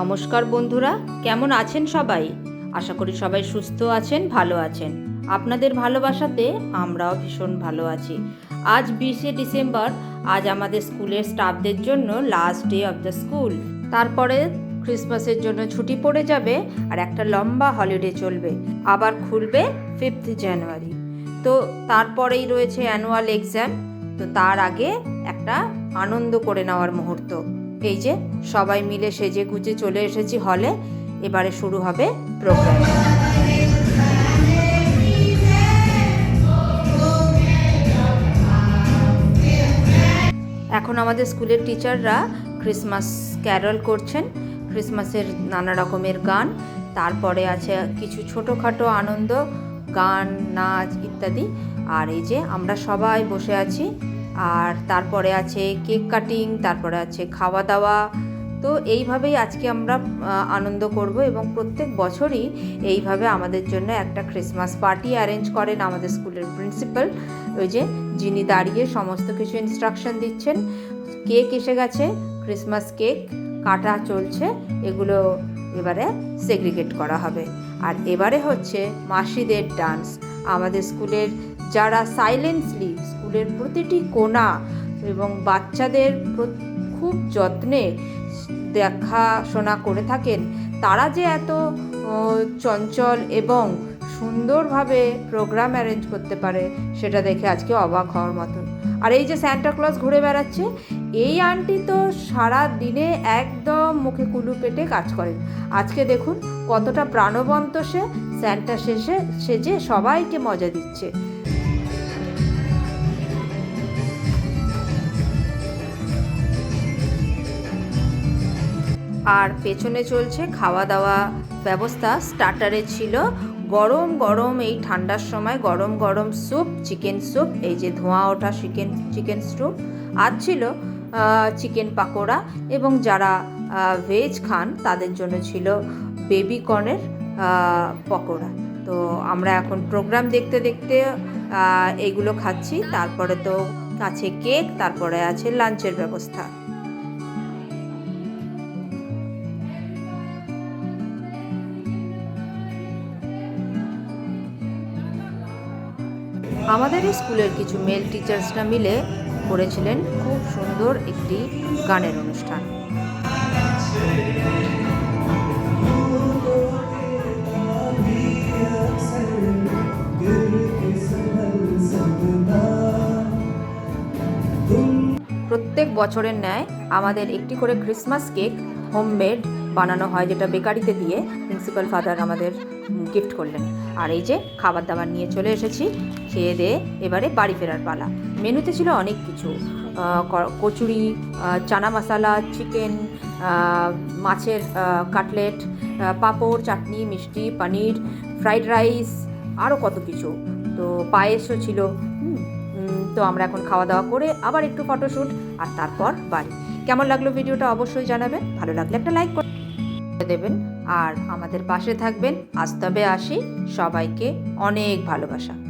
নমস্কার বন্ধুরা, কেমন আছেন সবাই? আশা করি সবাই সুস্থ আছেন, ভালো আছেন। আপনাদের ভালোবাসাতে আমরাও ভীষণ ভালো আছি। আজ বিশে ডিসেম্বর, আজ আমাদের স্কুলের স্টাফদের জন্য last day of the school তারপরে ক্রিসমাসের জন্য ছুটি পড়ে যাবে আর একটা লম্বা হলিডে চলবে। আবার খুলবে ফিফথ জানুয়ারি তো তারপরেই রয়েছে অ্যানুয়াল এক্সাম তো তার আগে একটা আনন্দ করে নেওয়ার মুহূর্ত। এই যে, সবাই মিলে সেজে গুজে চলে এসেছি হলে, এবারে শুরু হবে প্রোগ্রাম এখন আমাদের স্কুলের টিচাররা ক্রিসমাস ক্যারল করছেন ক্রিসমাসের নানা রকমের গান, তারপরে আছে কিছু ছোটোখাটো আনন্দ, গান, নাচ ইত্যাদি। আর এই যে, আমরা সবাই বসে আছি আর তারপরে আছে কেক কাটিং, তারপরে আছে খাওয়া দাওয়া তো এইভাবেই আজকে আমরা আনন্দ করব এবং প্রত্যেক বছরই এইভাবে আমাদের জন্য একটা ক্রিসমাস পার্টি অ্যারেঞ্জ করেন আমাদের স্কুলের প্রিন্সিপাল ওই যে যিনি দাঁড়িয়ে সমস্ত কিছু ইনস্ট্রাকশন দিচ্ছেন। কেক এসে গেছে ক্রিসমাস কেক কাটা চলছে, এগুলো এবারে সেগ্রিগেট করা হবে। আর এবারে হচ্ছে মাসিদের ডান্স আমাদের স্কুলের যারা সাইলেন্সলি স্কুলের প্রতিটি কোণা এবং বাচ্চাদের খুব যত্নে দেখাশোনা করে থাকেন, তারা যে এত চঞ্চল এবং সুন্দরভাবে প্রোগ্রাম অ্যারেঞ্জ করতে পারে, সেটা দেখে আজকে অবাক হওয়ার মতন। আর এই যে স্যান্টা ক্লজ ঘুরে বেড়াচ্ছে এই আন্টি তো সারা দিনে একদম মুখে কুলু পেটে কাজ করেন। আজকে দেখুন কতটা প্রাণবন্ত সে, স্যান্টা শেষে সেজে সবাইকে মজা দিচ্ছে। আর পেছনে চলছে খাওয়া দাওয়া ব্যবস্থা। স্টার্টারে ছিল গরম গরম এই ঠান্ডার সময় গরম গরম স্যুপ, চিকেন স্যুপ, এই যে ধোঁয়া ওঠা চিকেন চিকেন স্যুপ। আর ছিল চিকেন পাকোড়া এবং যারা ভেজ খান, তাদের জন্য ছিল বেবি কর্নের পকোড়া। তো আমরা এখন প্রোগ্রাম দেখতে দেখতে এইগুলো খাচ্ছি। তারপরে তো আছে কেক তারপরে আছে লাঞ্চের ব্যবস্থা। আমাদের স্কুলের কিছু মেল টিচার্সরা মিলে করেছিলেন খুব সুন্দর একটি গানের অনুষ্ঠান। প্রত্যেক বছরের ন্যায় আমাদের একটি করে ক্রিসমাস কেক হোমমেড বানানো হয়, যেটা বেকারিতে দিয়ে প্রিন্সিপাল ফাদার আমাদের গিফট করলেন। আর এই যে খাবার দাবার নিয়ে চলে এসেছি, খেয়ে দিয়ে এবারে বাড়ি ফেরার পালা। মেনুতে ছিল অনেক কিছু। কচুরি চানা মশালা চিকেন মাছের কাটলেট পাঁপড়, চাটনি, মিষ্টি, পনির ফ্রাইড রাইস আরও কত কিছু। তো পায়েসও ছিল। তো আমরা এখন খাওয়া দাওয়া করে আবার একটু ফটোশ্যুট আর তারপর বাড়ি। কেমন লাগল ভিডিওটা অবশ্যই জানাবেন। ভালো লাগলে একটা লাইক করে দেবেন। আর আমাদের পাশে থাকবেন। আজ তবে আসি। সবাইকে অনেক ভালোবাসা।